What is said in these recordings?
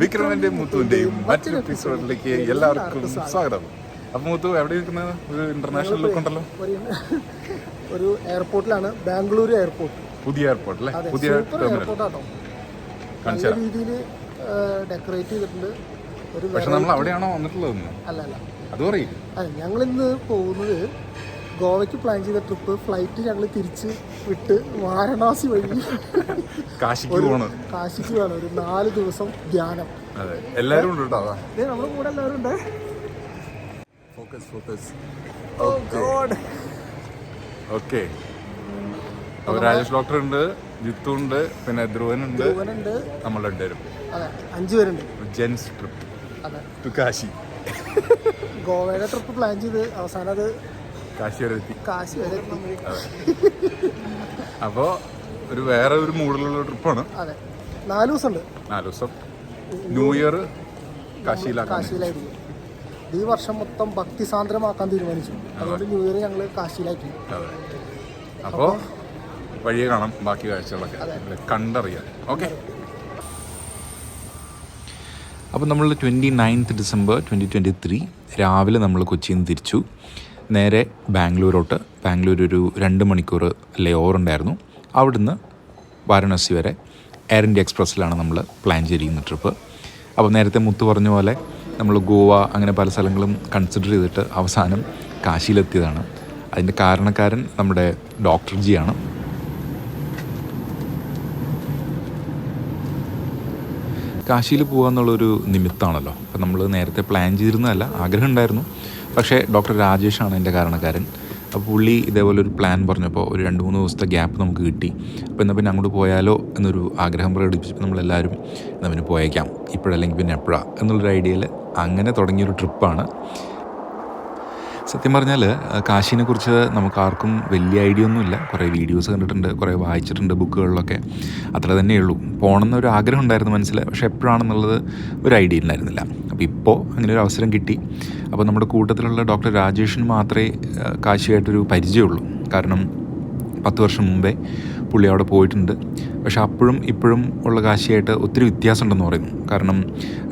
വിക്രമന്റെയും മുത്തുവിന്റെയും മറ്റൊരു എപ്പിസോഡിലേക്ക് എല്ലാവർക്കും സ്വാഗതം. അപ്പൊ മുത്തു എവിടെ ഇരിക്കുന്നത്? ഒരു ഇന്റർനാഷണൽ ലുക്ക് ഉണ്ടല്ലോ. ഒരു എയർപോർട്ടിലാണ് ബാംഗ്ലൂർ എയർപോർട്ട്. പുതിയ എയർപോർട്ട് അല്ലേ? പുതിയ നല്ല രീതിയിൽ ഡെക്കറേറ്റ് ചെയ്തിട്ടുണ്ട്. ഒരു പക്ഷെ നമ്മൾ അവിടെയാണോ വന്നിട്ടുള്ളത് അല്ല അല്ല അത് പറയും ഞങ്ങൾ ഇന്ന് പോകുന്നത് ഗോവയ്ക്ക് പ്ലാൻ ചെയ്ത ട്രിപ്പ് ഫ്ലൈറ്റ് ഞങ്ങൾ തിരിച്ച് വിട്ട് വാരണാസി വഴി. കാശിക്ക് പോകണം കാശിക്ക് വേണം ഒരു നാല് ദിവസം ധ്യാനം. അതെ. എല്ലാവരും ഉണ്ട് കേട്ടോ നമ്മുടെ കൂടെ എല്ലാവരും ഉണ്ട്. Focus focus. Okay Rajesh doctor ഉണ്ട് ജിത്തു ഉണ്ട് പിന്നെ ധ്രുവൻ ഉണ്ട്. നമ്മൾ രണ്ടുപേരും. അഞ്ചു പേരുണ്ട്. ജെൻസ് ട്രിപ്പ് ടു കാശി ഗോവയുടെ ട്രിപ്പ് പ്ലാൻ ചെയ്ത് അവസാനം അത് കാശി വരെ എത്തി കാശി വരെ. അപ്പോൾ ഒരു വേറെ ഒരു മൂഡിലുള്ള ട്രിപ്പാണ്. അതെ. നാല് ദിവസം ഉണ്ട് നാല് ദിവസം. ന്യൂ ഇയർ കാശിയിലായിരിക്കും. ഈ വർഷം മൊത്തം ഭക്തി സാന്ദ്രമാക്കാൻ തീരുമാനിച്ചു. അതുകൊണ്ട് ന്യൂ ഇയർ ഞങ്ങൾ കാശിയിലാക്കി. അപ്പോ അപ്പോൾ വഴിയെ കാണാം ബാക്കി കാഴ്ചകളൊക്കെ. കണ്ടറിയാം ഓക്കെ അപ്പോൾ നമ്മൾ twenty ninth December twenty twenty three രാവിലെ നമ്മൾ കൊച്ചിയിൽ നിന്ന് തിരിച്ചു. നേരെ ബാംഗ്ലൂരോട്ട്. ബാംഗ്ലൂർ ഒരു രണ്ട് മണിക്കൂർ ലേ ഓവർ ഉണ്ടായിരുന്നു. അവിടുന്ന് വാരണാസി വരെ എയർ ഇന്ത്യ എക്സ്പ്രസ്സിലാണ് നമ്മൾ പ്ലാൻ ചെയ്തിരിക്കുന്ന ട്രിപ്പ് അപ്പോൾ നേരത്തെ മുത്ത് പറഞ്ഞ പോലെ നമ്മൾ ഗോവ അങ്ങനെ പല സ്ഥലങ്ങളും കൺസിഡർ ചെയ്തിട്ട് അവസാനം കാശിയിലെത്തിയതാണ്. അതിന്റെ കാരണക്കാരൻ നമ്മുടെ ഡോക്ടർ ജിയാണ് കാശിയിൽ പോകുക എന്നുള്ളൊരു നിമിത്തമാണല്ലോ അപ്പം നമ്മൾ നേരത്തെ പ്ലാൻ ചെയ്തിരുന്നതല്ല ആഗ്രഹം ഉണ്ടായിരുന്നു. പക്ഷേ ഡോക്ടർ രാജേഷാണ് എന്റെ കാരണക്കാരൻ. അപ്പോൾ പുള്ളി ഇതേപോലെ ഒരു പ്ലാൻ പറഞ്ഞപ്പോൾ ഒരു രണ്ട് മൂന്ന് ദിവസത്തെ ഗ്യാപ്പ് നമുക്ക് കിട്ടി. അപ്പോൾ എന്നാൽ പിന്നെ അങ്ങോട്ട് പോയാലോ എന്നൊരു ആഗ്രഹം പ്രകടിപ്പിച്ചപ്പോൾ നമ്മളെല്ലാവരും എന്നാൽ പിന്നെ പോയേക്കാം. ഇപ്പോഴല്ലെങ്കിൽ പിന്നെ എപ്പോഴാണ് എന്നുള്ളൊരു ഐഡിയയിൽ അങ്ങനെ തുടങ്ങിയൊരു ട്രിപ്പാണ് സത്യം പറഞ്ഞാൽ കാശിനെ കുറിച്ച് നമുക്ക് ആർക്കും വലിയ ഐഡിയ ഒന്നുമില്ല. കുറേ വീഡിയോസ് കണ്ടിട്ടുണ്ട് കുറേ വായിച്ചിട്ടുണ്ട് ബുക്കുകളിലൊക്കെ. അത്ര തന്നെയുള്ളൂ പോകണമെന്നൊരു ആഗ്രഹം ഉണ്ടായിരുന്നു മനസ്സിൽ പക്ഷേ എപ്പോഴാണെന്നുള്ളത് ഒരു ഐഡിയ ഉണ്ടായിരുന്നില്ല. അപ്പോൾ ഇപ്പോൾ അങ്ങനെ ഒരു അവസരം കിട്ടി. അപ്പോൾ നമ്മുടെ കൂട്ടത്തിലുള്ള ഡോക്ടർ രാജേഷിന് മാത്രമേ കാശിയായിട്ടൊരു പരിചയമുള്ളൂ. കാരണം പത്ത് വർഷം മുമ്പേ പുള്ളി അവിടെ പോയിട്ടുണ്ട്. പക്ഷെ അപ്പോഴും ഇപ്പോഴും ഉള്ള കാശിയായിട്ട് ഒത്തിരി വ്യത്യാസമുണ്ടെന്ന് പറയുന്നു. കാരണം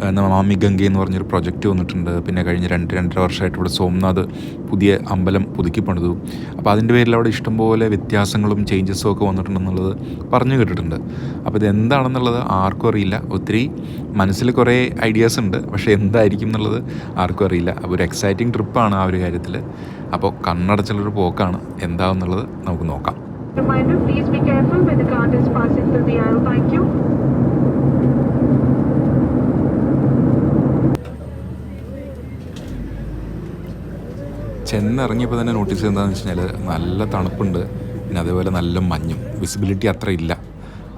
ആ, നമാമി ഗംഗ എന്ന് പറഞ്ഞൊരു പ്രൊജക്റ്റ് വന്നിട്ടുണ്ട്. പിന്നെ കഴിഞ്ഞ രണ്ട് രണ്ടര വർഷമായിട്ട് ഇവിടെ സോംനാഥ് പുതിയ അമ്പലം പുതുക്കി പണിതു. അപ്പോൾ അതിന്റെ പേരിൽ അവിടെ ഇഷ്ടംപോലെ വ്യത്യാസങ്ങളും ചേഞ്ചസും ഒക്കെ വന്നിട്ടുണ്ടെന്നുള്ളത് പറഞ്ഞു കേട്ടിട്ടുണ്ട്. അപ്പോൾ ഇത് എന്താണെന്നുള്ളത് ആർക്കും അറിയില്ല. ഒത്തിരി മനസ്സിൽ കുറേ ഐഡിയാസ് ഉണ്ട്. പക്ഷേ എന്തായിരിക്കും എന്നുള്ളത് ആർക്കും അറിയില്ല. അപ്പോൾ ഒരു എക്സൈറ്റിംഗ് ട്രിപ്പാണ് ആ ഒരു കാര്യത്തിൽ. അപ്പോൾ കണ്ണടച്ചുള്ളൊരു പോക്കാണ്. എന്താണെന്നുള്ളത് നമുക്ക് നോക്കാം. Reminder, please be careful when the cart is passing through the aisle. Thank you. ചെന്നിറങ്ങിയപ്പോൾ തന്നെ നോട്ടീസ് എന്താണെന്ന് വെച്ച് കഴിഞ്ഞാൽ നല്ല തണുപ്പുണ്ട് പിന്നെ അതേപോലെ നല്ല മഞ്ഞും വിസിബിലിറ്റി അത്ര ഇല്ല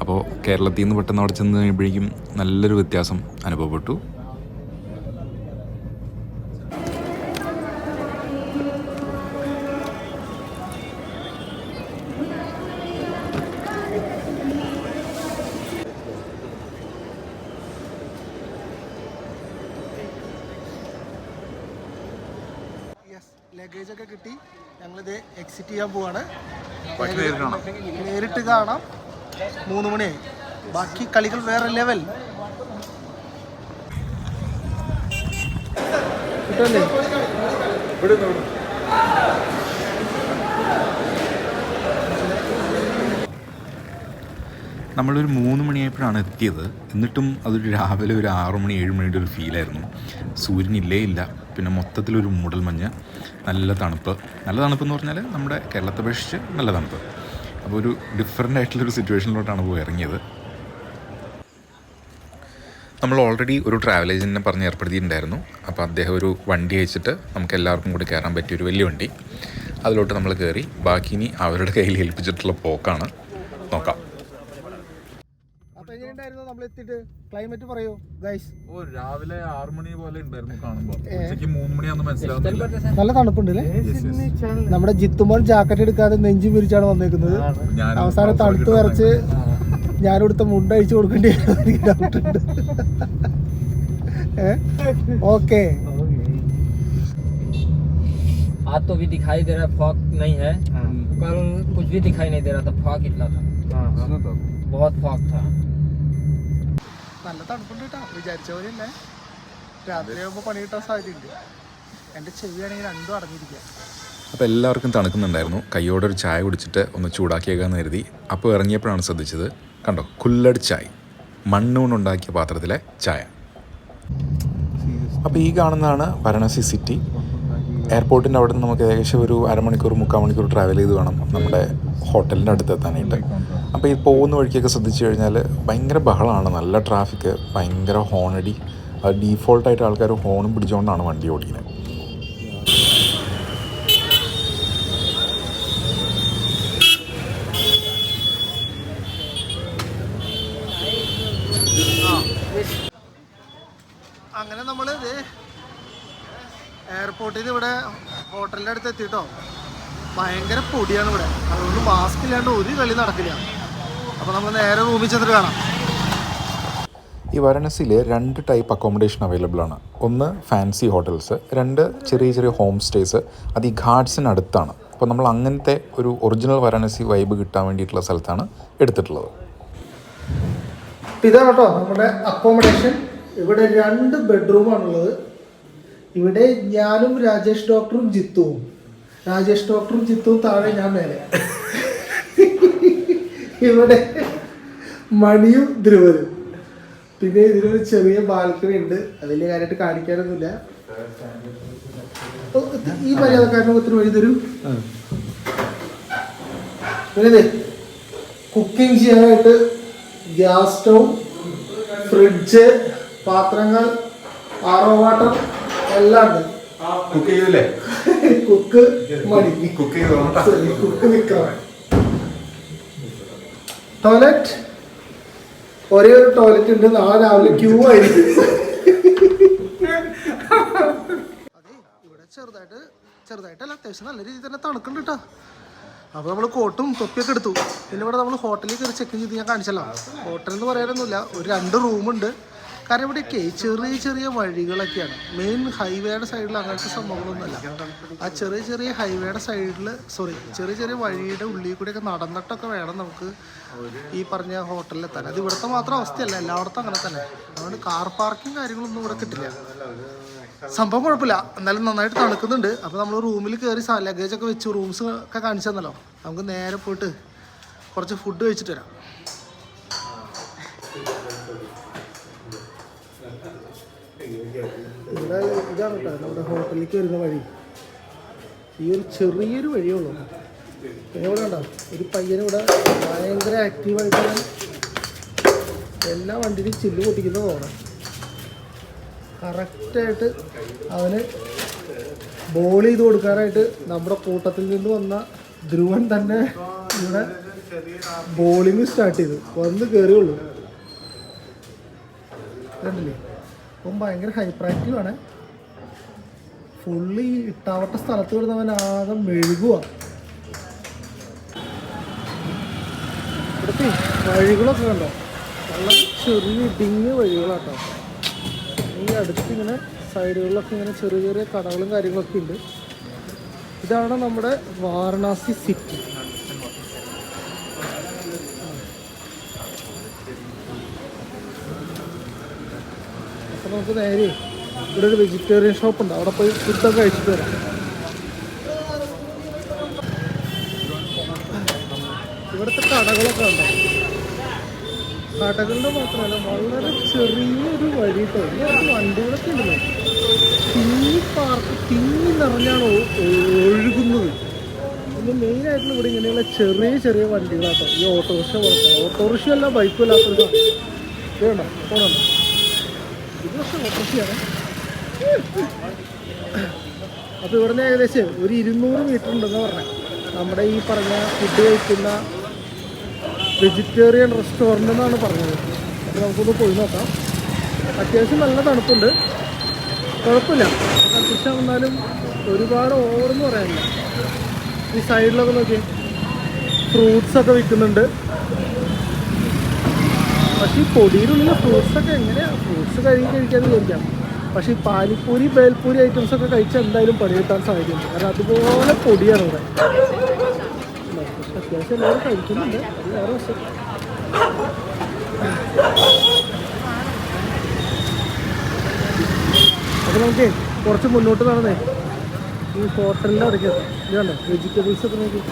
അപ്പോൾ കേരളത്തിൽ നിന്ന് പെട്ടെന്ന് അവിടെ ചെന്ന് കഴിയുമ്പോഴേക്കും നല്ലൊരു വ്യത്യാസം അനുഭവപ്പെട്ടു ലഗേജ് ഒക്കെ കിട്ടി. ഞങ്ങളിത് എക്സിറ്റ് ചെയ്യാൻ പോവാണ്. ബാക്കി നേരിട്ട് കാണാം. നേരിട്ട് കാണാം. മൂന്ന് മണിയായി. ബാക്കി കളികൾ വേറെ ലെവൽ കിട്ടല്ലേ നമ്മളൊരു മൂന്ന് മണിയായപ്പോഴാണ് എത്തിയത്. എന്നിട്ടും അതൊരു രാവിലെ ഒരു ആറു മണി ഏഴ് മണിയുടെ ഒരു ഫീലായിരുന്നു സൂര്യനില്ലേ ഇല്ല. പിന്നെ മൊത്തത്തിലൊരു മൂടൽ മഞ്ഞ് നല്ല തണുപ്പ്. നല്ല തണുപ്പ് എന്ന് പറഞ്ഞാൽ നമ്മുടെ കേരളത്തെ അപേക്ഷിച്ച് നല്ല തണുപ്പ്. അപ്പോൾ ഒരു ഡിഫറെന്റ് ആയിട്ടുള്ളൊരു സിറ്റുവേഷനിലോട്ടാണ് പോയി ഇറങ്ങിയത്. നമ്മൾ ഓൾറെഡി ഒരു ട്രാവൽ ഏജന്റിനെ പറഞ്ഞ് ഏർപ്പെടുത്തിയിട്ടുണ്ടായിരുന്നു. അപ്പോൾ അദ്ദേഹം ഒരു വണ്ടി അയച്ചിട്ട് നമുക്ക് എല്ലാവർക്കും കൂടി കയറാൻ പറ്റിയ ഒരു വലിയ വണ്ടി. അതിലോട്ട് നമ്മൾ കയറി. ബാക്കി ഇനി അവരുടെ കയ്യിൽ ഏൽപ്പിച്ചിട്ടുള്ള പോക്കാണ്. നോക്കാം. അപ്പൊ എങ്ങനെയുണ്ടായിരുന്നു നമ്മൾ എത്തിയിട്ട് ക്ലൈമറ്റ് പറയൂ ഗൈസ് ഓ രാവിലെ ആറു മണി പോലെ ഉണ്ടായിരുന്നു കാണുമ്പോ ഉച്ചയ്ക്ക് മൂന്ന് മണിയാന്ന് മനസ്സിലാവുന്നില്ല നല്ല തണുപ്പുണ്ട് അല്ലേ നമ്മുടെ ജിത്തുമോൻ ജാക്കറ്റ് എടുക്കാതെ നെഞ്ചു പിരിച്ചാണ് വന്നേക്കുന്നത് ഞാൻ അവസാനം തണുത്ത് വിറച്ച് ഞാനെടുത്ത മുണ്ട് അഴിച്ചു കൊടുക്കേണ്ടി വരും എനിക്ക് ഡൗട്ട് ഉണ്ട് ഓക്കെ आज तो भी दिखाई दे रहा है फॉग नहीं है कल कुछ भी दिखाई नहीं दे रहा था फॉग इतना था बहुत फॉग था നല്ല തണുപ്പുണ്ട് കേട്ടോ വിചാരിച്ച പോലെ അല്ലേ? രാത്രി ആകുമ്പോൾ പണി കിട്ടാൻ സാധ്യതയുണ്ട്. എന്റെ ചെവിയാണെങ്കിൽ രണ്ടും അടഞ്ഞിരിക്കുക അപ്പോൾ എല്ലാവർക്കും തണുക്കുന്നുണ്ടായിരുന്നു. കൈയോടെ ഒരു ചായ കുടിച്ചിട്ട് ഒന്ന് ചൂടാക്കിയേക്കാന്ന് കരുതി. അപ്പോൾ ഇറങ്ങിയപ്പോഴാണ് ശ്രദ്ധിച്ചത്. കണ്ടോ? കുല്ലട് ചായ്. മണ്ണുകൊണ്ടുണ്ടാക്കിയ പാത്രത്തിലെ ചായ. അപ്പോൾ ഈ കാണുന്നതാണ് വാരണാസി സിറ്റി. എയർപോർട്ടിന്റെ അവിടെ നിന്ന് നമുക്ക് ഏകദേശം ഒരു അരമണിക്കൂർ മുക്കാൽ മണിക്കൂർ ട്രാവൽ ചെയ്ത് വേണം നമ്മുടെ ഹോട്ടലിന്റെ അടുത്ത് എത്താനായിട്ട് അപ്പോൾ ഈ പോകുന്ന വഴിക്കൊക്കെ ശ്രദ്ധിച്ചു കഴിഞ്ഞാൽ ഭയങ്കര ബഹളമാണ്. നല്ല ട്രാഫിക് ഭയങ്കര ഹോണടി. അത് ഡീഫോൾട്ടായിട്ട് ആൾക്കാർ ഹോണും പിടിച്ചുകൊണ്ടാണ് വണ്ടി ഓടിക്കുന്നത് അങ്ങനെ നമ്മൾ എയർപോർട്ടിൽ നിന്ന് ഇവിടെ ഹോട്ടലിന്റെ അടുത്ത് എത്തിയിട്ടോ ഭയങ്കര പൊടിയാണ് ഇവിടെ. അതുകൊണ്ട് മാസ്ക് ഇല്ലാണ്ട് ഒരു കളി നടക്കില്ല. അപ്പോൾ നമ്മൾ നേരെ റൂമിൽ ചെന്നിട്ട് കാണാം. ഈ വാരണസിയിൽ രണ്ട് ടൈപ്പ് അക്കോമഡേഷൻ അവൈലബിൾ ആണ്. ഒന്ന് ഫാൻസി ഹോട്ടൽസ് രണ്ട് ചെറിയ ചെറിയ ഹോം സ്റ്റേസ് അത് ഈ ഘാട്സിനടുത്താണ് അപ്പോൾ നമ്മൾ അങ്ങനത്തെ ഒരു ഒറിജിനൽ വാരാണസി വൈബ് കിട്ടാൻ വേണ്ടിയിട്ടുള്ള സ്ഥലത്താണ് എടുത്തിട്ടുള്ളത്. ഇതാണ് കേട്ടോ നമ്മുടെ അക്കോമഡേഷൻ ഇവിടെ രണ്ട് ബെഡ്റൂമാണുള്ളത് ഇവിടെ ഞാനും രാജേഷ് ഡോക്ടറും ജിത്തുവും. രാജേഷ് ഡോക്ടറും ജിത്തുവും താഴെ ഞാൻ മേലെ. ഇവിടെ മണിയും ധ്രുവനും. പിന്നെ ഇതിനൊരു ചെറിയ ബാൽക്കണി ഉണ്ട്. അതിൽ കാര്യമായിട്ട് കാണിക്കാനൊന്നുമില്ല. ഈ മര്യാദക്കാരനെ ഒത്തിരി വഴി തരൂ. പിന്നെ കുക്കിംഗ് ചെയ്യാനായിട്ട് ഗ്യാസ് സ്റ്റൗ ഫ്രിഡ്ജ് പാത്രങ്ങൾ ആറോ വാട്ടർ എല്ലാം ഉണ്ട്. Cook cook Mani cook cook Vikraman toilet? ഒരേ ഒരു ടോയ്ലറ്റ് ഉണ്ട്. നാളെ രാവിലെ ക്യൂ ആയിരിക്കും. അതെ ഇവിടെ ചെറുതായിട്ട് ചെറുതായിട്ടല്ല അത്യാവശ്യം നല്ല രീതിയിൽ തന്നെ തണുക്കുണ്ട് കേട്ടോ അപ്പോൾ നമ്മൾ കോട്ടും തൊപ്പിയൊക്കെ എടുത്തു. പിന്നെ ഇവിടെ നമ്മൾ ഹോട്ടലിൽ കയറി ചെക്ക് ചെയ്ത് ഞാൻ കാണിച്ചല്ലോ. ഹോട്ടൽ എന്ന് പറയാനൊന്നുമില്ല. ഒരു രണ്ട് റൂമുണ്ട് കാരണം ഇവിടെയൊക്കെ ചെറിയ ചെറിയ വഴികളൊക്കെയാണ്. മെയിൻ ഹൈവേയുടെ സൈഡിൽ അങ്ങനത്തെ സംഭവങ്ങളൊന്നുമല്ല. ആ ചെറിയ ചെറിയ ഹൈവേയുടെ സൈഡിൽ സോറി ചെറിയ ചെറിയ വഴിയുടെ ഉള്ളിൽ കൂടെയൊക്കെ നടന്നിട്ടൊക്കെ വേണം നമുക്ക് ഈ പറഞ്ഞ ഹോട്ടലിൽ എത്താൻ. അത് ഇവിടുത്തെ മാത്രം അവസ്ഥയല്ല എല്ലായിടത്തും അങ്ങനെ തന്നെ. അതുകൊണ്ട് കാർ പാർക്കിംഗ് കാര്യങ്ങളൊന്നും ഇവിടെ കിട്ടില്ല. സംഭവം കുഴപ്പമില്ല. എന്നാലും നന്നായിട്ട് തണുക്കുന്നുണ്ട്. അപ്പോൾ നമ്മൾ റൂമിൽ കയറി ലഗേജ് ഒക്കെ വെച്ച് റൂംസ് ഒക്കെ കാണിച്ചു തന്നല്ലോ. നമുക്ക് നേരെ പോയിട്ട് കുറച്ച് ഫുഡ് കഴിച്ചിട്ട് വരാം. ഇവിടെ ഇതാണ് കേട്ടോ നമ്മുടെ ഹോട്ടലിലേക്ക് വരുന്ന വഴി. ഈ ഒരു ചെറിയൊരു വഴിയേ ഉള്ളൂ. പിന്നെ ഇവിടെ കണ്ടോ ഒരു പയ്യനും ഇവിടെ ഭയങ്കര ആക്റ്റീവായിട്ട് എല്ലാ വണ്ടിയിലും ചില്ല് പൊട്ടിക്കുന്ന പോകണം കറക്റ്റായിട്ട് അവന് ബോൾ ചെയ്ത് കൊടുക്കാനായിട്ട് നമ്മുടെ കൂട്ടത്തിൽ നിന്ന് വന്ന ധ്രുവൻ തന്നെ ഇവിടെ ബോളിങ് സ്റ്റാർട്ട് ചെയ്തു. വന്ന് കയറിയുള്ളൂ കണ്ടില്ലേ? അപ്പം ഭയങ്കര ഹൈപ്പർ ആക്റ്റീവ് ആണ്. ഫുള്ളി ഇട്ടാവട്ട സ്ഥലത്ത് വരുന്നവൻ ആകെ മെഴുകുക വഴികളൊക്കെ കണ്ടോ? വെള്ളം ചെറിയ ഇടിഞ്ഞ വഴികളാട്ടോ. ഈ അടുത്ത് ഇങ്ങനെ സൈഡുകളിലൊക്കെ ഇങ്ങനെ ചെറിയ ചെറിയ കടകളും കാര്യങ്ങളൊക്കെ ഉണ്ട്. ഇതാണ് നമ്മുടെ വാരണാസി സിറ്റി. നമുക്ക് നേരെ ഇവിടെ ഒരു വെജിറ്റേറിയൻ ഷോപ്പ് ഉണ്ട്. അവിടെ പോയി ഫുഡൊക്കെ കഴിച്ചിട്ട് വരാം. ഇവിടുത്തെ കടകളൊക്കെ ഉണ്ട്? കടകളുടെ മാത്രമല്ല വളരെ ചെറിയൊരു വഴി കേട്ടോ വണ്ടികളൊക്കെ ഉണ്ടല്ലോ തിങ്ങി പാർക്ക് തിങ്ങി നിറഞ്ഞാണ് ഒഴുകുന്നത്. പിന്നെ മെയിനായിട്ടുള്ള ഇവിടെ ഇങ്ങനെയുള്ള ചെറിയ ചെറിയ വണ്ടികളാട്ടോ. ഈ ഓട്ടോറിക്ഷ പോലത്തെ. ഓട്ടോറിക്ഷ അല്ല ബൈക്കും അല്ലാത്ത വേണ്ട. ഓട്ടോറിക്ഷയാണ് അപ്പോൾ ഇവിടുന്ന് ഏകദേശം ഒരു ഇരുന്നൂറ് മീറ്റർ ഉണ്ടെന്ന് പറഞ്ഞത് നമ്മുടെ ഈ പറഞ്ഞ ഫുഡ് കഴിക്കുന്ന വെജിറ്റേറിയൻ റെസ്റ്റോറന്റ് എന്നാണ് പറഞ്ഞത്. അപ്പോൾ നമുക്കൊന്ന് പോയി നോക്കാം. അത്യാവശ്യം നല്ല തണുപ്പുണ്ട്. കുഴപ്പമില്ല. അത്യാവശ്യം വന്നാലും ഒരുപാട് ഓവറെന്ന് പറയാനില്ല. ഈ സൈഡിലൊക്കെ നോക്കി ഫ്രൂട്ട്സ് ഒക്കെ വിൽക്കുന്നുണ്ട്. പക്ഷേ ഈ പൊടിയിലുള്ള ഫ്രൂട്ട്സ് ഒക്കെ എങ്ങനെയാണ് ഫ്രൂട്ട്സ് കഴുകി കഴിക്കാന്ന് ചോദിക്കാം പക്ഷേ ഈ പാനിപ്പൂരി ബേൽപൂരി ഐറ്റംസ് ഒക്കെ കഴിച്ചാൽ എന്തായാലും പണി കിട്ടാൻ സാധ്യതയുണ്ട്. കാരണം അതുപോലെ പൊടിയാണ് ഇവിടെ. അത്യാവശ്യം എല്ലാവരും കഴിക്കുന്നുണ്ട്. വേറെ വശം അപ്പോൾ നമുക്ക് കുറച്ച് മുന്നോട്ട് നടന്നേ. ഈ ഹോട്ടലിന്റെ അവിടേക്ക്. ഇത് വെജിറ്റബിൾസ് ഒക്കെ നോക്കി.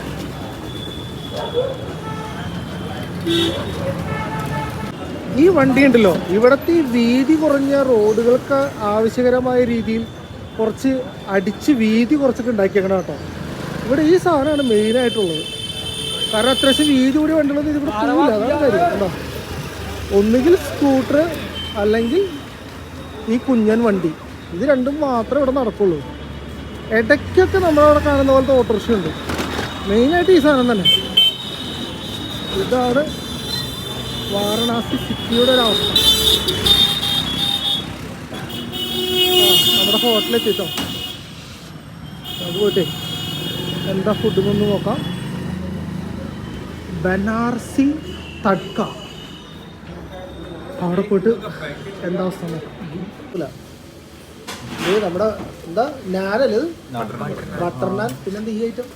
ഈ വണ്ടി ഉണ്ടല്ലോ ഇവിടത്തെ ഈ വീതി കുറഞ്ഞ റോഡുകൾക്ക് ആവശ്യകരമായ രീതിയിൽ കുറച്ച് അടിച്ച് വീതി കുറച്ചൊക്കെ ഉണ്ടാക്കിയേക്കണം കേട്ടോ. ഇവിടെ ഈ സാധനമാണ് മെയിനായിട്ടുള്ളത് കാരണം അത്യാവശ്യം വീതി കൂടി വണ്ടികളൊന്നും ഇതിവിടെ പോകില്ല അതാണ് കാര്യം കേട്ടോ. ഒന്നുകിൽ സ്കൂട്ടർ അല്ലെങ്കിൽ ഈ കുഞ്ഞൻ വണ്ടി. ഇത് രണ്ടും മാത്രമേ ഇവിടെ നടക്കുള്ളൂ. ഇടയ്ക്കൊക്കെ നമ്മളവിടെ കാണുന്ന പോലത്തെ ഓട്ടോറിക്ഷ ഉണ്ട് മെയിനായിട്ട് ഈ സാധനം തന്നെ. ഇതാണ് വാരണാസി സിറ്റിയുടെ ഒരു അവസ്ഥ. നമ്മുടെ ഹോട്ടലെത്തിട്ടോ അത് പോയിട്ടെ. എന്താ ഫുഡ് ഒന്ന് നോക്കാം. ബനാർസി തഡ്ക അവിടെ പോയിട്ട് എന്താ അവസ്ഥ നോക്കാം. നമ്മുടെ എന്താ ഞാനല്ലേ ബട്ടർ നാൻ പിന്നെന്താ ഈ ഐറ്റം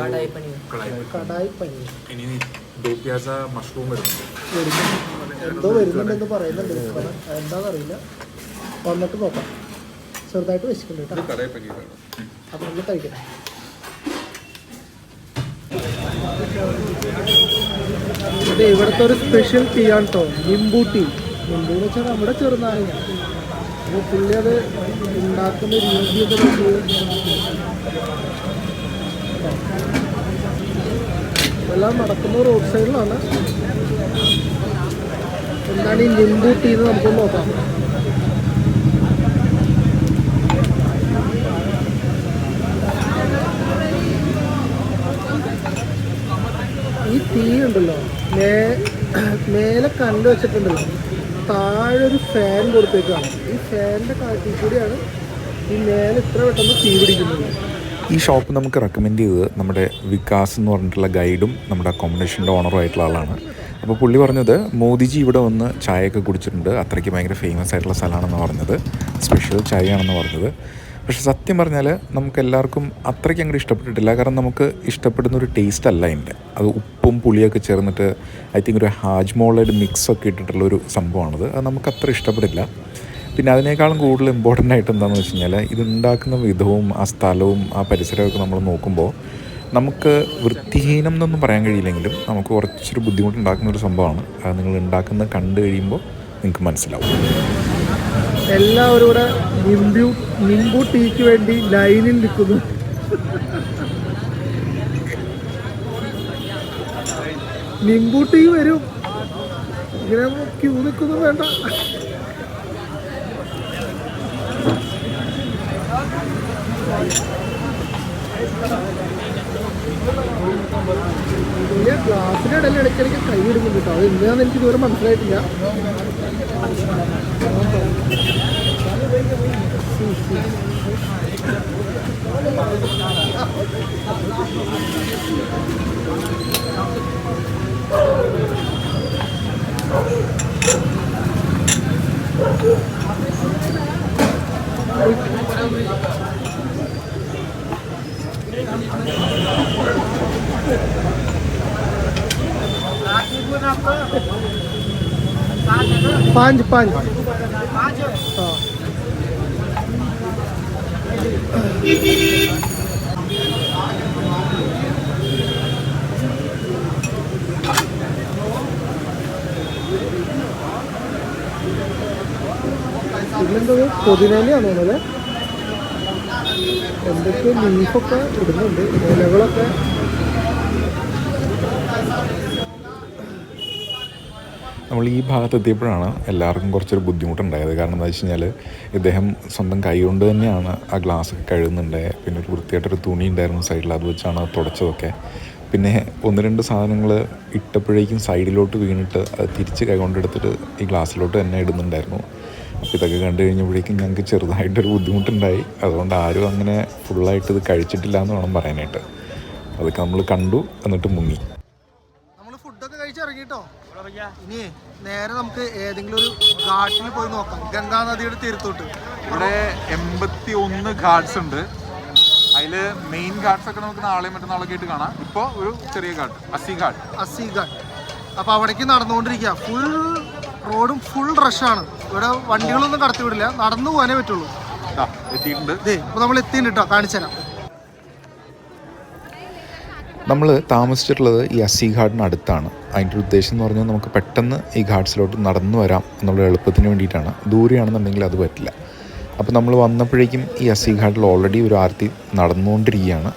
കടായി പനി കടായി പനി ഇനി ദോ പ്യാസ മഷ്റൂം വരുന്നുണ്ട്. എന്തോ വരുന്നുണ്ടെന്ന് പറയുന്നുണ്ട്. എന്താണെന്ന് അറിയില്ല വന്നിട്ട് നോക്കാം. ചെറുതായിട്ട് വെച്ചിട്ടുണ്ട് അപ്പൊ നമ്മൾ കഴിക്കണം ഇവിടുത്തെ ഒരു സ്പെഷ്യൽ ടീ ആണ് കേട്ടോ നിമ്പു ടീ നിമ്പു എന്ന് വെച്ചാൽ നമ്മുടെ ചെറുനാരങ്ങ. അപ്പോൾ പുള്ളി അത് ഉണ്ടാക്കുന്ന രീതിയൊക്കെ നോക്കി. എല്ലാം നടക്കുന്ന റോഡ് സൈഡിലാണ് എന്താണ് ഈ മുൻകൂട്ടി ടീ എന്ന് നമുക്ക് നോക്കാം. ഈ തീ ഉണ്ടല്ലോ മേ മേലെ കണ്ടു വെച്ചിട്ടുണ്ടല്ലോ. താഴെ ഒരു ഫാൻ കൊടുത്തേക്കാണ്. ഈ ഫാനിന്റെ കാറ്റിൽ കൂടിയാണ് ഈ മേലെ ഇത്ര പെട്ടെന്ന് തീ പിടിക്കുന്നത്. ഈ ഷോപ്പ് നമുക്ക് റെക്കമെൻഡ് ചെയ്തത് നമ്മുടെ വികാസ് എന്ന് പറഞ്ഞിട്ടുള്ള ഗൈഡും നമ്മുടെ അക്കോമഡേഷന്റെ ഓണറും ആയിട്ടുള്ള ആളാണ്. അപ്പോൾ പുള്ളി പറഞ്ഞത് മോദിജി ഇവിടെ വന്ന് ചായയൊക്കെ കുടിച്ചിട്ടുണ്ട്. അത്രയ്ക്ക് ഭയങ്കര ഫേമസ് ആയിട്ടുള്ള സ്ഥലമാണെന്ന് പറഞ്ഞത്. സ്പെഷ്യൽ ചായയാണെന്ന് പറഞ്ഞത്. പക്ഷേ സത്യം പറഞ്ഞാൽ നമുക്ക് എല്ലാവർക്കും അത്രയ്ക്ക് അങ്ങോട്ട് ഇഷ്ടപ്പെട്ടിട്ടില്ല. കാരണം നമുക്ക് ഇഷ്ടപ്പെടുന്ന ഒരു ടേസ്റ്റ് അല്ല അതിന്റെ അത് ഉപ്പും പുളിയൊക്കെ ചേർന്നിട്ട് ഐ തിങ്ക് ഒരു ഹാജ്മോളയുടെ മിക്സൊക്കെ ഇട്ടിട്ടുള്ള ഒരു സംഭവമാണത്. അത് നമുക്ക് അത്ര ഇഷ്ടപ്പെടില്ല. പിന്നെ അതിനേക്കാളും കൂടുതൽ ഇമ്പോർട്ടന്റ് ആയിട്ട് എന്താണെന്ന് വെച്ച് കഴിഞ്ഞാൽ ഇതുണ്ടാക്കുന്ന വിധവും ആ സ്ഥലവും ആ പരിസരമൊക്കെ നമ്മൾ നോക്കുമ്പോൾ നമുക്ക് വൃത്തിഹീനം എന്നൊന്നും പറയാൻ കഴിയില്ലെങ്കിലും നമുക്ക് കുറച്ചൊരു ബുദ്ധിമുട്ടുണ്ടാക്കുന്ന ഒരു സംഭവമാണ്. അത് നിങ്ങൾ ഉണ്ടാക്കുന്നത് കണ്ടു കഴിയുമ്പോൾ നിങ്ങൾക്ക് മനസ്സിലാവും. എല്ലാവരും കൂടെ ടീക്ക് വേണ്ടി ലൈനിൽ നിൽക്കുന്നു. നിമ്പു ടീ വരും. ഇങ്ങനെ ക്യൂ നിൽക്കുന്നു വേണ്ട. വലിയ ഗ്ലാസിന്റെ ഇടയിൽ ഇടയ്ക്കിടയ്ക്ക് കൈ ഇടുന്നുണ്ട് കേട്ടോ. അത് എന്താണെന്ന് എനിക്ക് ഇതുവരെ മനസ്സിലായിട്ടില്ല. पाँच पाँच। हाँ। तो पुदीना नहीं आने वाला എന്തൊക്കെയോ ലീഫൊക്കെ ഇടുന്നുണ്ട്? ഇലകളൊക്കെ. നമ്മൾ ഈ ഭാഗത്ത് എത്തിയപ്പോഴാണ് എല്ലാവർക്കും കുറച്ചൊരു ബുദ്ധിമുട്ടുണ്ടായത്. കാരണം എന്താ വെച്ച് കഴിഞ്ഞാൽ ഇദ്ദേഹം സ്വന്തം കൈ കൊണ്ട് തന്നെയാണ് ആ ഗ്ലാസ് ഒക്കെ കഴുകുന്നുണ്ട്. പിന്നെ ഒരു വൃത്തിയായിട്ടൊരു തുണി ഉണ്ടായിരുന്നു സൈഡിൽ അത് വെച്ചാണ് തുടച്ചതൊക്കെ. പിന്നെ ഒന്ന് രണ്ട് സാധനങ്ങൾ ഇട്ടപ്പോഴേക്കും സൈഡിലോട്ട് വീണിട്ട് അത് തിരിച്ച് കൈ കൊണ്ടെടുത്തിട്ട് ഈ ഗ്ലാസ്സിലോട്ട് തന്നെ ഇടുന്നുണ്ടായിരുന്നു. ഇതൊക്കെ കണ്ടു കഴിഞ്ഞപ്പോഴേക്കും ഞങ്ങൾക്ക് ചെറുതായിട്ടൊരു ബുദ്ധിമുട്ടുണ്ടായി. അതുകൊണ്ട് ആരും അങ്ങനെ ഫുള്ളായിട്ട് ഇത് കഴിച്ചിട്ടില്ല എന്ന് വേണം പറയാനായിട്ട്. അതൊക്കെ നമ്മൾ കണ്ടു എന്നിട്ട് മുങ്ങി. നമ്മൾ ഫുഡൊക്കെ കഴിച്ചിറങ്ങിട്ടോ? ഇനി നേരെ നമുക്ക് ഏതെങ്കിലും ഒരു ഘാട്ടിൽ പോയി നോക്കാം. ഗംഗാ നദിയുടെ തീരത്തോട്ട്. ഇവിടെ എൺപത്തി ഒന്ന് ഘാട്ട്സ് ഉണ്ട്. അതിൽ മെയിൻ ഘാട്ട്സ് ഒക്കെ നമുക്ക് നാളെ മറ്റന്നാളൊക്കെ ആയിട്ട് കാണാം. ഇപ്പോൾ ഒരു ചെറിയ ഘാട്ട് അസി ഘാട്ട്. അസി ഘാട്ട്. അപ്പോൾ അവിടേക്ക് നടന്നുകൊണ്ടിരിക്കുക. ഫുൾ റോഡും ഫുൾ റഷാണ് ഇവിടെ വണ്ടികളൊന്നും കടത്തി വിടില്ല. നടന്നു പോകാനേ പറ്റുള്ളൂ. എത്തിയിട്ടുണ്ട്. നമ്മൾ എത്തിയിട്ടുണ്ട് കേട്ടോ നമ്മൾ താമസിച്ചിട്ടുള്ളത് ഈ അസി ഘാട്ടിന് അടുത്താണ്. അതിന്റെ ഒരു ഉദ്ദേശം എന്ന് പറഞ്ഞാൽ നമുക്ക് പെട്ടെന്ന് ഈ ഘാട്സിലോട്ട് നടന്നു വരാം എന്നുള്ള എളുപ്പത്തിന് വേണ്ടിയിട്ടാണ്. ദൂരെയാണെന്നുണ്ടെങ്കിൽ അത് പറ്റില്ല. അപ്പോൾ നമ്മൾ വന്നപ്പോഴേക്കും ഈ അസി ഘാട്ടിൽ ഓൾറെഡി ഒരു ആർത്തി നടന്നുകൊണ്ടിരിക്കുകയാണ്.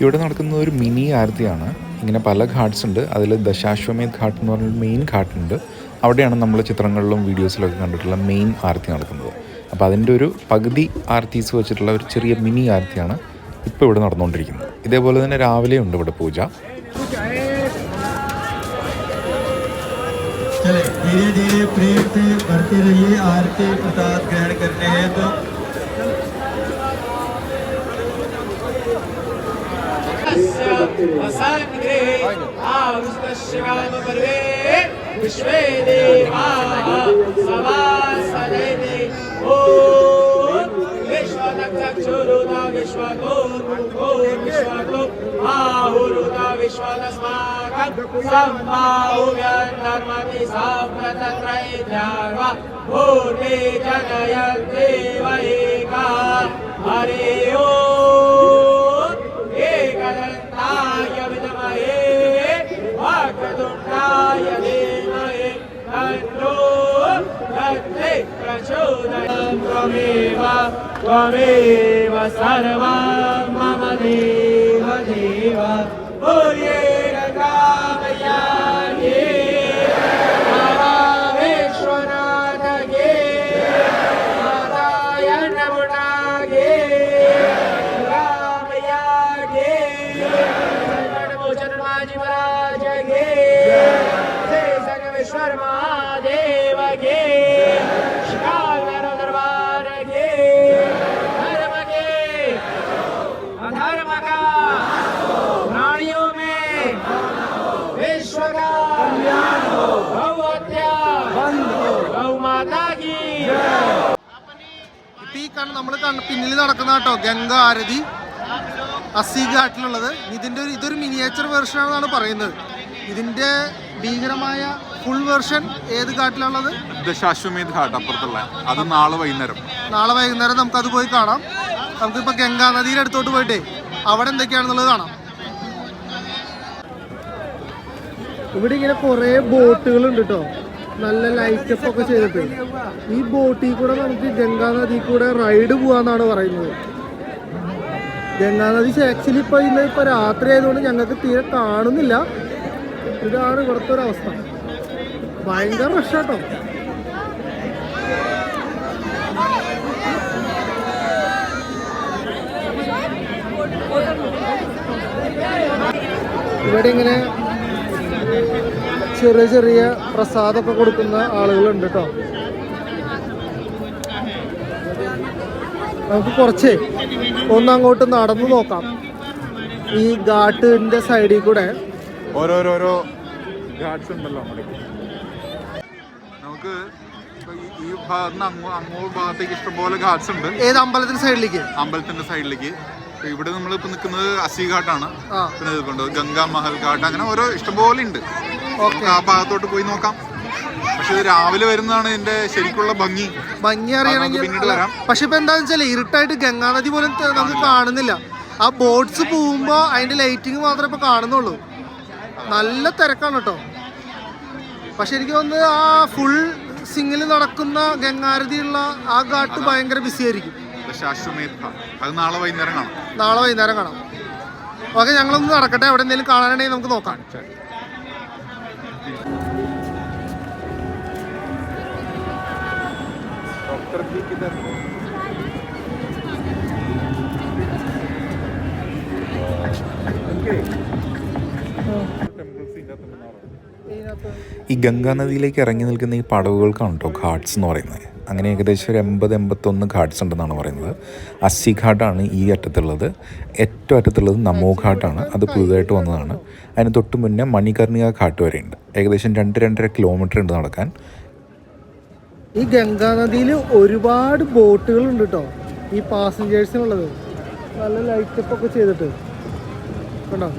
ഇവിടെ നടക്കുന്നത് ഒരു മിനി ആരതിയാണ് ഇങ്ങനെ പല ഘാട്സ് ഉണ്ട് അതിൽ ദശാശ്വമേധ് ഘാട്ട് എന്ന് പറഞ്ഞൊരു മെയിൻ ഘാട്ടുണ്ട് അവിടെയാണ് നമ്മൾ ചിത്രങ്ങളിലും വീഡിയോസിലൊക്കെ കണ്ടിട്ടുള്ള മെയിൻ ആരതി നടക്കുന്നത് അപ്പോൾ അതിൻ്റെ ഒരു പകുതി ആർത്തീസ് വെച്ചിട്ടുള്ള ഒരു ചെറിയ മിനി ആരതിയാണ് ഇപ്പോൾ ഇവിടെ നടന്നുകൊണ്ടിരിക്കുന്നത് ഇതേപോലെ തന്നെ രാവിലെ ഉണ്ട് ഇവിടെ പൂജ चले धीरे धीरे प्रेम से बढ़ते रहिए आरती प्रसाद ग्रहण करने हैं तो विश्वे देवाः सवासदेति ॐ विश्वदक्षुरुदा विश्वगोर्मुखो विश्वगो आहुरुदा विश्वदस्माकं सम्बाहुव्यन्धर्मति साम्प्रतत्रैद्यार्वा भूते जनयन्देव एका हरे ॐ त्वमेव सर्वं मम देव देव ഇപ്പം ഈ കാണുന്ന നമ്മൾ പിന്നിൽ നടക്കുന്ന കേട്ടോ ഗംഗ ആരതി. അസി ഘാട്ടിലുള്ളത് ഇതിന്റെ ഒരു ഇതൊരു മിനിയേച്ചർ വേർഷൻ ആണെന്നാണ് പറയുന്നത്. ഇതിന്റെ ഭീകരമായ ഫുൾ വേർഷൻ ഏത് ഘാട്ടിലുള്ളത് ദശാശ്വമേധ് ഘാട്ട് അപ്പുറത്തുള്ള. അത് നാളെ വൈകുന്നേരം. നാളെ വൈകുന്നേരം നമുക്കത് പോയി കാണാം. നമുക്കിപ്പോൾ ഗംഗാ നദിയുടെ അടുത്തോട്ട് പോയിട്ടേ അവിടെ എന്തൊക്കെയാണെന്നുള്ളത് കാണാം. ഇവിടെ ഇങ്ങനെ കുറേ ബോട്ടുകൾ ഉണ്ട് കേട്ടോ നല്ല ലൈറ്റപ്പ് ഒക്കെ ചെയ്തിട്ട്. ഈ ബോട്ടിൽ കൂടെ നമുക്ക് ഗംഗാ നദി കൂടെ റൈഡ് പോവാന്നാണ് പറയുന്നത്. ഗംഗാ നദി ആക്ച്വലി ഇപ്പൊ ഇന്ന് ഇപ്പൊ രാത്രി ആയതുകൊണ്ട് ഞങ്ങൾക്ക് തീരെ കാണുന്നില്ല. ഇതാണ് ഇവിടുത്തെ ഒരു അവസ്ഥ. ഭയങ്കര റഷാട്ടോ ഇവിടെ ഇങ്ങനെ ചെറിയ ചെറിയ പ്രസാദമൊക്കെ കൊടുക്കുന്ന ആളുകളുണ്ട് കേട്ടോ. നമുക്ക് കുറച്ചേ ഒന്നങ്ങോട്ട് നടന്നു നോക്കാം. ഈ ഘാട്ടിന്റെ സൈഡിൽ കൂടെ ഓരോരോരോ ഘാട്ട്സ് ഉണ്ടല്ലോ നമുക്ക് ഈ- ഭാഗത്ത് അങ്ങോട്ട് അങ്ങോ അങ്ങോ ഭാഗത്തേക്ക് ഇഷ്ടംപോലെ ഘാട്ട്സ് ഉണ്ട്. ഏത് അമ്പലത്തിന്റെ സൈഡിലേക്ക്? അമ്പലത്തിന്റെ സൈഡിലേക്ക്. ഇവിടെ നമ്മൾ ഇപ്പൊ നിൽക്കുന്നത് അസി ഘാട്ടാണ് പിന്നെ ഇതുകൊണ്ട് ഗംഗാ മഹൽ ഘാട്ട്. അങ്ങനെ ഓരോ ഇഷ്ടംപോലെ ഉണ്ട്. ആ ഭാഗത്തോട്ട് പോയി നോക്കാം. പക്ഷെ ഇത് രാവിലെ വരുന്നതാണ് ഇതിന്റെ ശരിക്കുള്ള ഭംഗി. ഭംഗി അറിയണമെങ്കിൽ പിന്നീട് വരാം. പക്ഷെ ഇപ്പൊ എന്താന്ന് വെച്ചാൽ ഇരുട്ടായിട്ട് ഗംഗാനദി പോലും നമുക്ക് കാണുന്നില്ല. ആ ബോട്ട്സ് പോകുമ്പോ അതിന്റെ ലൈറ്റിംഗ് മാത്രമേ ഇപ്പൊ കാണുന്നുള്ളൂ. നല്ല തിരക്കാണ് കേട്ടോ. പക്ഷെ എനിക്ക് തോന്നുന്നത് ആ ഫുൾ സിംഗിൽ നടക്കുന്ന ഗംഗാരതിയുള്ള ആ ഘാട്ട് ഭയങ്കര ബിസി ആയിരിക്കും. അത് നാളെ വൈകുന്നേരം കാണാം. നാളെ വൈകുന്നേരം കാണാം. ഓക്കെ ഞങ്ങളൊന്ന് നടക്കട്ടെ. എവിടെ എന്തെങ്കിലും കാണാനുണ്ടെങ്കിൽ നമുക്ക് നോക്കാം. ഈ ഗംഗാനദിയിലേക്ക് ഇറങ്ങി നിൽക്കുന്ന ഈ പടവുകൾക്കാണ് കേട്ടോ ഘാട്സ് എന്ന് പറയുന്നത്. അങ്ങനെ ഏകദേശം ഒരു എൺപത് എൺപത്തൊന്ന് ഘാട്ട്സ് ഉണ്ടെന്നാണ് പറയുന്നത്. അസ്സി ഘാട്ടാണ് ഈ അറ്റത്തുള്ളത്. ഏറ്റവും അറ്റത്തുള്ളത് നമോ ഘാട്ടാണ്. അത് പുതുതായിട്ട് വന്നതാണ്. അതിന് തൊട്ട് മുന്നേ മണികർണിക ഘാട്ട് വരെയുണ്ട് ഏകദേശം രണ്ട് രണ്ടര കിലോമീറ്റർ ഉണ്ട് നടക്കാൻ. ഈ ഗംഗാ നദിയിൽ ഒരുപാട് ബോട്ടുകൾ ഉണ്ട് കേട്ടോ ഈ പാസഞ്ചേഴ്സിനുള്ളത് നല്ല ലൈറ്റപ്പ് ഒക്കെ ചെയ്തിട്ട്. കണ്ടോ?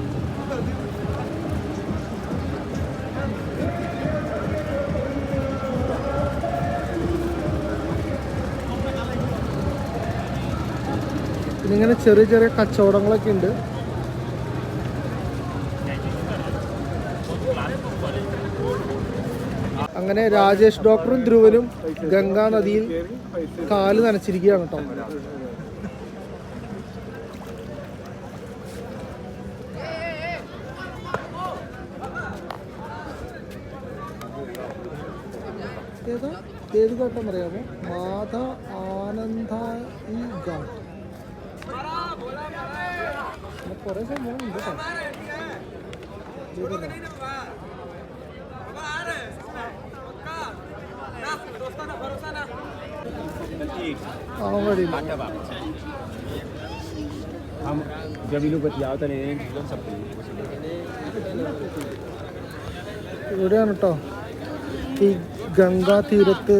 ഇങ്ങനെ ചെറിയ ചെറിയ കച്ചവടങ്ങളൊക്കെ ഉണ്ട്. അങ്ങനെ രാജേഷ് ഡോക്ടറും ധ്രുവനും ഗംഗാ നദിയിൽ കാൽ നനച്ചിരിക്കുകയാണ് കേട്ടോ. ഏതാ? ഏത് ഘട്ടം അറിയാമോ? മാധ ആനന്ദ ഈ ഘാട്ട്. കുറേ സംഭവം ഉണ്ട് വഴിയില്ല ഇവിടെയാണ് ഈ ഗംഗാ തീരത്ത്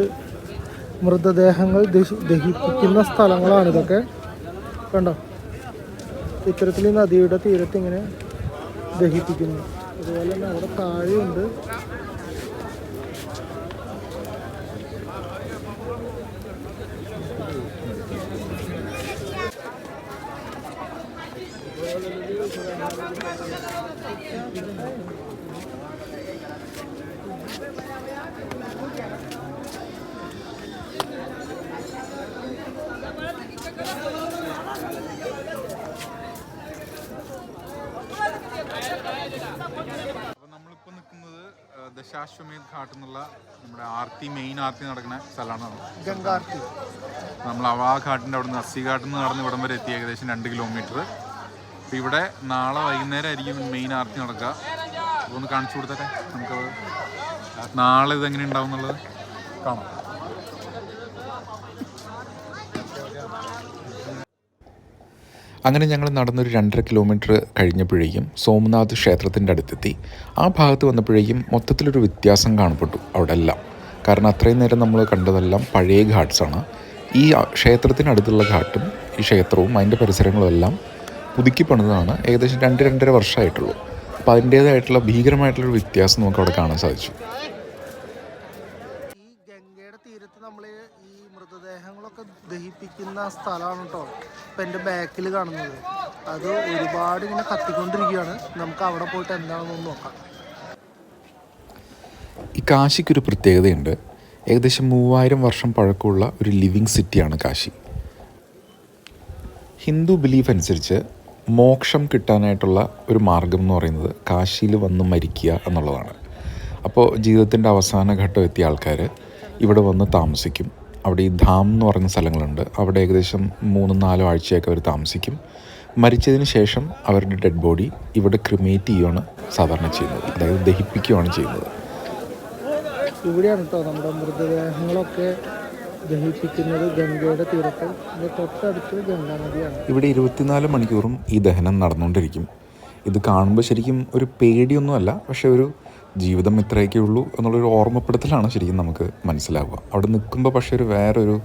മൃതദേഹങ്ങൾ ദഹിപ്പിക്കുന്ന സ്ഥലങ്ങളാണ് ഇതൊക്കെ കണ്ടോ? ഇത്തരത്തിൽ നദിയുടെ തീരത്ത് ഇങ്ങനെ ദഹിപ്പിക്കുന്നു. അതുപോലെ തന്നെ അവിടെ താഴെയുണ്ട്. അപ്പോൾ നമ്മളിപ്പോൾ നിൽക്കുന്നത് ആ, ദശാശ്വമേധ് ഘാട്ട് എന്നുള്ള നമ്മുടെ ആർത്തി മെയിൻ ആർത്തി നടക്കുന്ന സ്ഥലമാണ് ഗംഗാർത്തി നമ്മൾ അവാ ഘാട്ടിന്റെ അവിടെ നിന്ന് അസ്സി ഘാട്ടിൽ നിന്ന് നടന്ന് ഇവിടം വരെ എത്തി ഏകദേശം രണ്ട് കിലോമീറ്റർ അപ്പോൾ ഇവിടെ നാളെ വൈകുന്നേരം ആയിരിക്കും മെയിൻ ആർത്തി നടക്കുക. അപ്പോൾ ഒന്ന് കാണിച്ചു കൊടുത്തട്ടെ? നമുക്ക് നാളെ ഇതെങ്ങനെ ഉണ്ടാവും എന്നുള്ളത് കാണാം. അങ്ങനെ ഞങ്ങൾ നടന്നൊരു രണ്ടര കിലോമീറ്റർ കഴിഞ്ഞപ്പോഴേക്കും സോമനാഥ് ക്ഷേത്രത്തിന്റെ അടുത്തെത്തി. ആ ഭാഗത്ത് വന്നപ്പോഴേക്കും മൊത്തത്തിലൊരു വ്യത്യാസം കാണപ്പെട്ടു അവിടെ എല്ലാം കാരണം അത്രയും നേരം നമ്മൾ കണ്ടതെല്ലാം പഴയ ഘാട്ട്സാണ് ഈ ക്ഷേത്രത്തിനടുത്തുള്ള ഘാട്ടും ഈ ക്ഷേത്രവും അതിന്റെ പരിസരങ്ങളും എല്ലാം പുതുക്കി പണിതാണ് ഏകദേശം രണ്ട് രണ്ടര വർഷമായിട്ടുള്ളൂ. അപ്പോൾ അതിന്റേതായിട്ടുള്ള ഭീകരമായിട്ടുള്ളൊരു വ്യത്യാസം നമുക്ക് അവിടെ കാണാൻ സാധിച്ചു. ഈ ഗംഗയുടെ തീരത്ത് നമ്മൾ ഈ മൃതദേഹങ്ങളൊക്കെ ദഹിപ്പിക്കുന്ന സ്ഥലമാണ് കേട്ടോ ഇപ്പം എന്റെ ബാക്കിൽ കാണുന്നത്. അത് ഒരുപാട് ഇങ്ങനെ കത്തിക്കൊണ്ടിരിക്കുകയാണ്. നമുക്ക് അവിടെ പോയിട്ട് എന്താണെന്നൊന്ന് നോക്കാം. ഈ കാശിക്കൊരു പ്രത്യേകതയുണ്ട്. ഏകദേശം മൂവായിരം വർഷം പഴക്കമുള്ള ഒരു ലിവിങ് സിറ്റിയാണ് കാശി. ഹിന്ദു ബിലീഫ് അനുസരിച്ച് മോക്ഷം കിട്ടാനായിട്ടുള്ള ഒരു മാർഗം എന്ന് പറയുന്നത് കാശിയിൽ വന്ന് മരിക്കുക എന്നുള്ളതാണ്. അപ്പോൾ ജീവിതത്തിന്റെ അവസാന ഘട്ടം എത്തിയ ആൾക്കാർ ഇവിടെ വന്ന് താമസിക്കും. അവിടെ ഈ ധാം എന്ന് പറയുന്ന സ്ഥലങ്ങളുണ്ട്. അവിടെ ഏകദേശം മൂന്നും നാലോ ആഴ്ചയൊക്കെ അവർ താമസിക്കും. മരിച്ചതിന് ശേഷം അവരുടെ ഡെഡ് ബോഡി ഇവിടെ ക്രിമേറ്റ് ചെയ്യുകയാണ് സാധാരണ ചെയ്യുന്നത്. അതായത് ദഹിപ്പിക്കുകയാണ് ചെയ്യുന്നത്. ഇവിടെയാണ് കേട്ടോ നമ്മുടെ മൃതദേഹങ്ങളൊക്കെ ദഹിപ്പിക്കുന്നത് ഗംഗയുടെ തീരത്ത്. ഇത് തൊട്ടടുത്ത് ഗംഗാ നദിയാണ്. ഇവിടെ ഇരുപത്തിനാല് മണിക്കൂറും ഈ ദഹനം നടന്നുകൊണ്ടിരിക്കും. ഇത് കാണുമ്പോൾ ശരിക്കും ഒരു പേടിയൊന്നുമല്ല പക്ഷെ ഒരു ജീവിതം ഇത്രയൊക്കെ ഉള്ളൂ എന്നുള്ളൊരു ഓർമ്മപ്പെടുത്തലാണ് ശരിക്കും നമുക്ക് മനസ്സിലാവുക. അവിടെ നിൽക്കുമ്പോൾ പക്ഷേ ഒരു വേറൊരു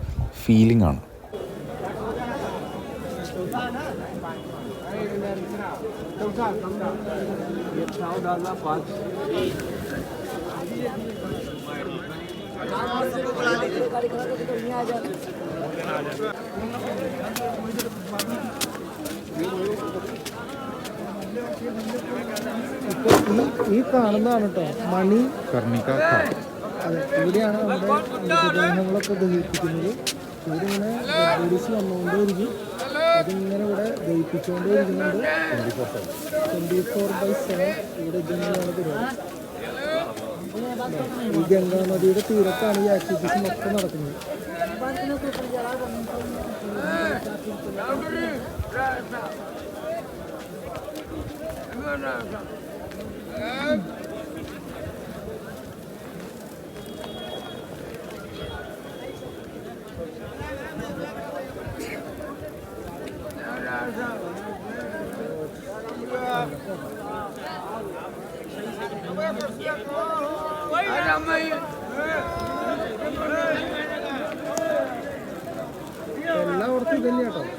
ഫീലിംഗ് ആണ്. ഇപ്പോൾ ഈ ഈ കാണുന്നതാണ് കേട്ടോ മണി. കർണിക അതെ ഇവിടെയാണ് നമ്മുടെ മൃതദേഹങ്ങളൊക്കെ ദഹിപ്പിക്കുന്നത്. ഇവിടെ പോലീസ് വന്നുകൊണ്ടേയിരിക്കും. അതിങ്ങനെ ഇവിടെ ദഹിപ്പിച്ചുകൊണ്ടേ ഇരിക്കുന്നുണ്ട് ട്വന്റി ഫോർ ബൈ സെവൻ ഇവിടെ ഇതന്നെയാണ് പരിപാടി. ഈ ഗംഗാ നദിയുടെ തീരത്താണ് ഈ ആക്ടിവിറ്റീസ് മൊത്തം നടക്കുന്നത്. എല്ലായിടത്തും ഇതന്നെ കേട്ടോ നമ്മുടെ ചുറ്റും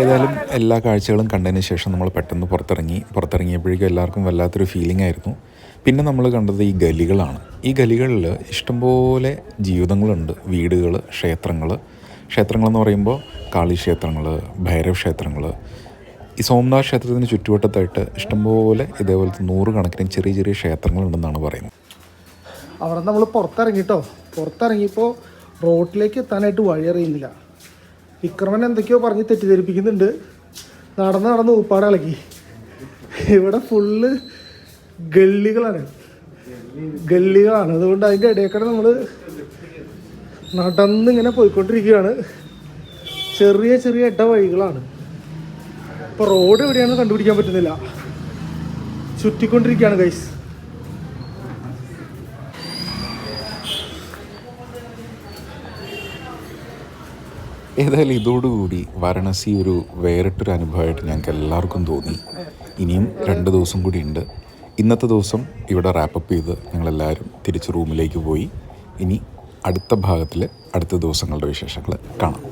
ഏതായാലും എല്ലാ കാഴ്ചകളും കണ്ടതിന് ശേഷം നമ്മൾ പെട്ടെന്ന് പുറത്തിറങ്ങി. പുറത്തിറങ്ങിയപ്പോഴേക്കും എല്ലാവർക്കും വല്ലാത്തൊരു ഫീലിംഗ് ആയിരുന്നു. പിന്നെ നമ്മൾ കണ്ടത് ഈ ഗലികളാണ്. ഈ ഗലികളിൽ ഇഷ്ടംപോലെ ജീവിതങ്ങളുണ്ട്. വീടുകൾ ക്ഷേത്രങ്ങൾ. ക്ഷേത്രങ്ങളെന്ന് പറയുമ്പോൾ കാളി ക്ഷേത്രങ്ങൾ ഭൈരവ് ക്ഷേത്രങ്ങൾ. ഈ സോമനാഥ് ക്ഷേത്രത്തിന് ചുറ്റുവട്ടത്തായിട്ട് ഇഷ്ടംപോലെ ഇതേപോലത്തെ നൂറുകണക്കിന് ചെറിയ ചെറിയ ക്ഷേത്രങ്ങളുണ്ടെന്നാണ് പറയുന്നത്. അവിടെ നമ്മൾ പുറത്തിറങ്ങിട്ടോ? പുറത്തിറങ്ങിയപ്പോൾ റോട്ടിലേക്ക് എത്താനായിട്ട് വഴി അറിയുന്നില്ല വിക്രമൻ എന്തൊക്കെയോ പറഞ്ഞ് തെറ്റിദ്ധരിപ്പിക്കുന്നുണ്ട്. നടന്ന് നടന്ന് ഊപ്പാട് ഇളക്കി ഇവിടെ ഫുള്ള് ഗള്ളികളാണ്. ഗള്ളികളാണ്. അതുകൊണ്ട് അതിന്റെ ഇടയ്ക്കൂടെ നമ്മൾ നടന്നിങ്ങനെ പോയിക്കൊണ്ടിരിക്കുകയാണ്. ചെറിയ ചെറിയ ഇട വഴികളാണ്. ഇപ്പോൾ റോഡ് എവിടെയാണെന്ന് കണ്ടുപിടിക്കാൻ പറ്റുന്നില്ല. ചുറ്റിക്കൊണ്ടിരിക്കുകയാണ് ഗൈസ് ഏതായാലും ഇതോടുകൂടി വാരണാസി ഒരു വേറിട്ടൊരു അനുഭവമായിട്ട് ഞങ്ങൾക്ക് എല്ലാവർക്കും തോന്നി. ഇനിയും രണ്ട് ദിവസം കൂടി ഉണ്ട്. ഇന്നത്തെ ദിവസം ഇവിടെ റാപ്പപ്പ് ചെയ്ത് ഞങ്ങളെല്ലാവരും തിരിച്ച് റൂമിലേക്ക് പോയി. ഇനി അടുത്ത ഭാഗത്തിൽ അടുത്ത ദിവസങ്ങളുടെ വിശേഷങ്ങൾ കാണാം.